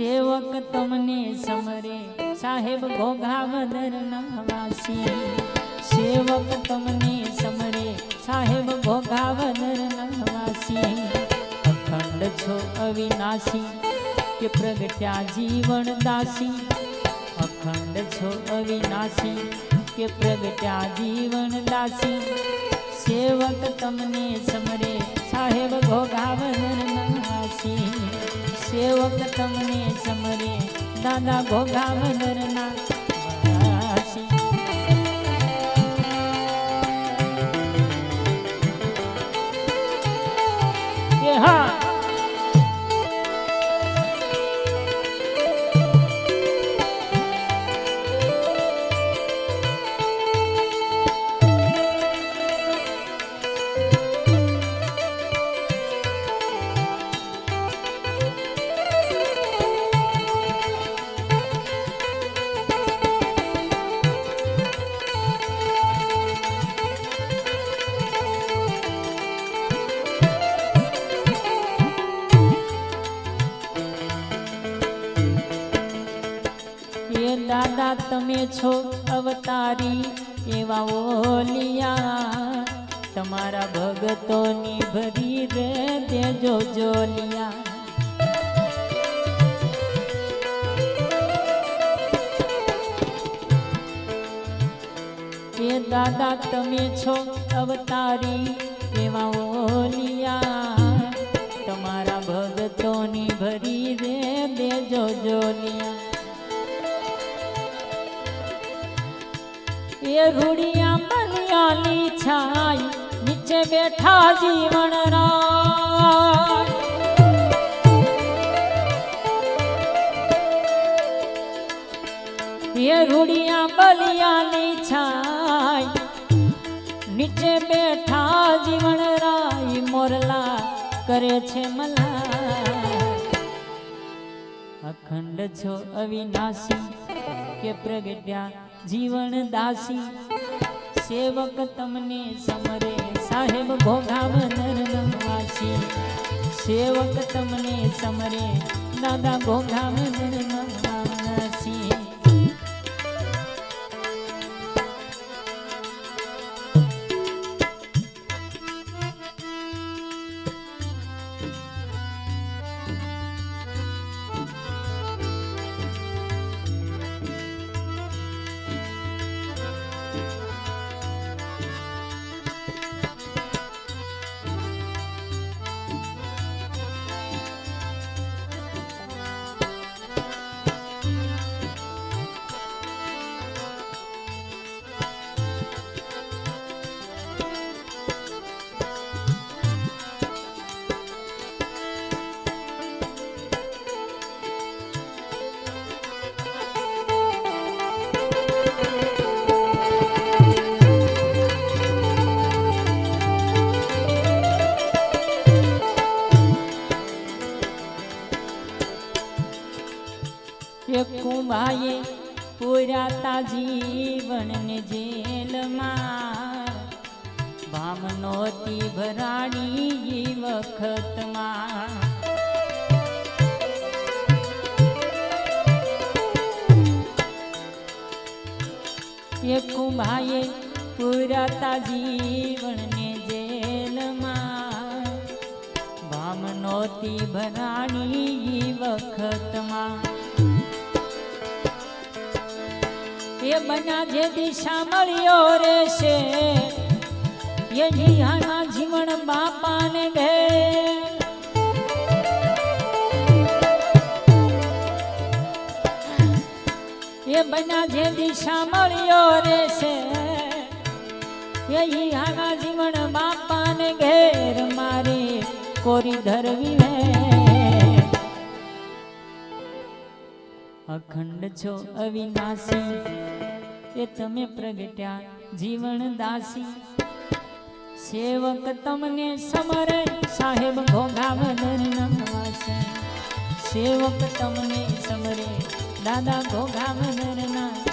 સેવક તમને સમરે, સાહેબ ઘોઘાવદર વાસી સેવક તમને સમરે, સાહેબ ઘોઘાવદર વાસી અખંડ છો અવિનાશી, કે પ્રગટ્યા જીવન દાસી. અખંડ છો અવિનાશી, કે પ્રગટ્યા જીવન દાસી. સેવક તમને સમરે, સાહેબ ઘોઘાવદર વાસી સેવક તમને સમરે દાદા ઘોઘાવદર દાદા, તમે છો અવતારી એવા ઓલિયા. તમારા ભગતોની ભરી રે દેજો જોલિયા એ રૂડિયા મલિયાલી છાઈ, નીચે બેઠા જીવન એ રૂડિયા બલિયાની છાઈ નીચે બેઠા જીવન રાય મોરલા કરે છે મલા અખંડ છો અવિનાશી કે પ્રગટ્યા જીવન દાસી? સેવક તમને સમરે સાહેબ ભોગાવ નરનવાસી સેવક તમને સમરે દાદા ભોગાવ વાસી પૂરાતા જીવનને જેલમાં. ભામ નહોતી ભરાણી વખતમાં. એ કુંભાએ પુરાતા જીવનને જેલમાં. ભામ નહોતી ભરાણી વખતમાં. એ બના જે દિશા મળ્યો રે છે એ જીહાના જીવન બાપાને ઘેર એ બના જે દિશા મળ્યો છે એ જીહાના જીવન બાપાને ઘેર મારે કોરી ધરવી હે અખંડ છો અવિનાશી. એ તમે પ્રગટ્યા જીવન દાસી. સેવક તમને સમરે સાહેબ ઘોઘાવદર નવાસે સેવક તમને સમરે દાદા ઘોઘાવદર ના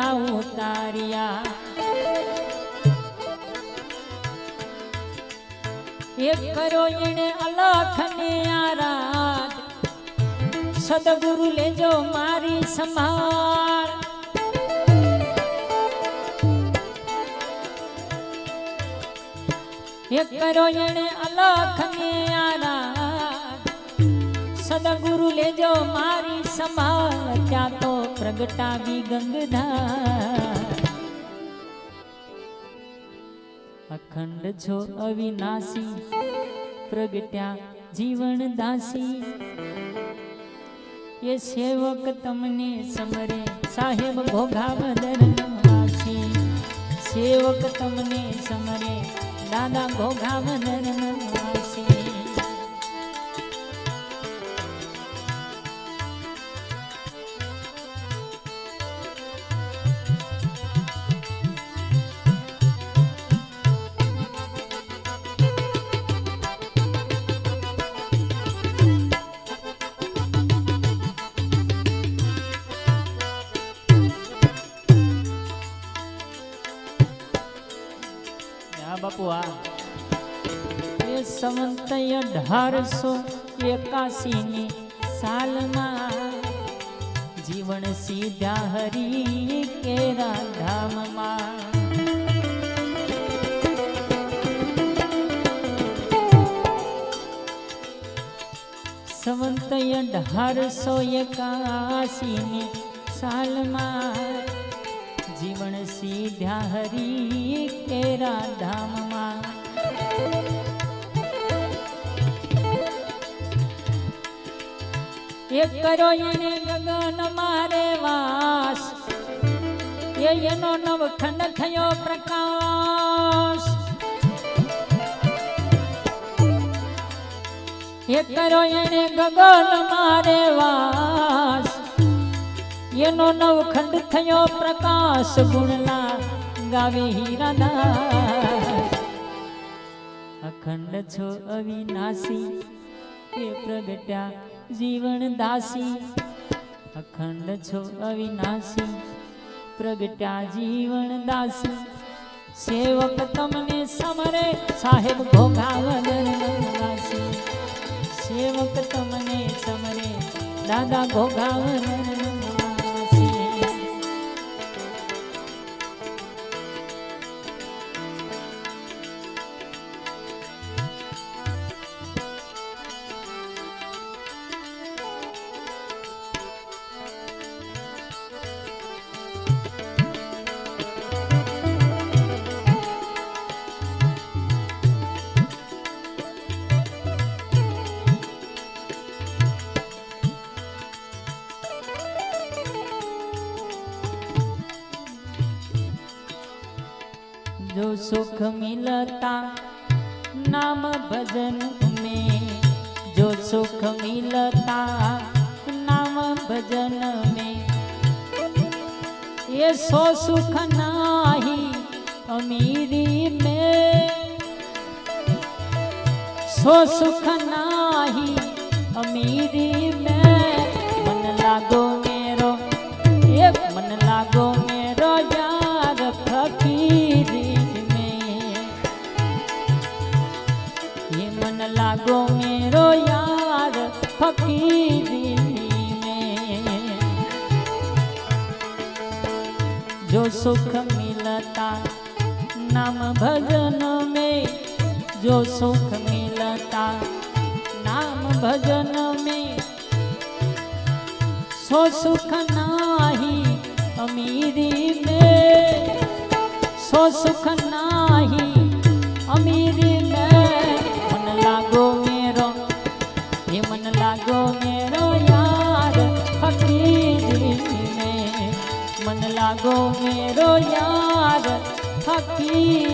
જ્યાં ઉતાર્યા એક કરો એણે અલખને આરાધ. સદગુરુ લેજો મારી સંભાળ. એક કરો એણે અલખને આરાધ. સદગુરુ લેજો મારી સંભાળ. ત્યાં પ્રગટાવી ગંગધર અખંડ છો અવિનાશી પ્રગટ્યા જીવન દાસી એ સેવક તમને સમરે સાહેબ ઘોઘાવદર સેવક તમને સમરે દાદા ઘોઘાવદર વાસી અઢારસો એકાસી ની સાલમાં જીવન સીધા હરી કેરા ધામમાં સંવંત અઢારસો એકાસી ની સાલમાં જીવન સીધા હરી કેરા ધામમાં એક કર્યો એને ગગન મારે વાસ. એ એનો નવખંડ થયો પ્રકાશ. એક કર્યો એને ગગન મારે વાસ. એનો નવખંડ થયો પ્રકાશ. ગુણલા ગાવે હીરાદાસ અખંડ છો અવિનાશી, એ પ્રગટ્યા જીવન દાસી, અખંડ છો અવિનાશી, પ્રગટ્યા જીવન દાસી. સેવક તમને સમરે, સાહેબ વાસી સેવક તમને સમરે, દાદા ઘોઘાવદર सुख मिलता नाम भजन में जो सुख मिलता नाम भजन में। ये सो सुख नाही अमीरी में। सो सुख नाही अमीरी में। मन लागो मेरो ये मन लागो सुख मिलता नाम भजन में जो सुख मिलता नाम भजन में सो सुख नाही अमीरी में सो सुख नाही अमीरी ગો મેરો યાર થકી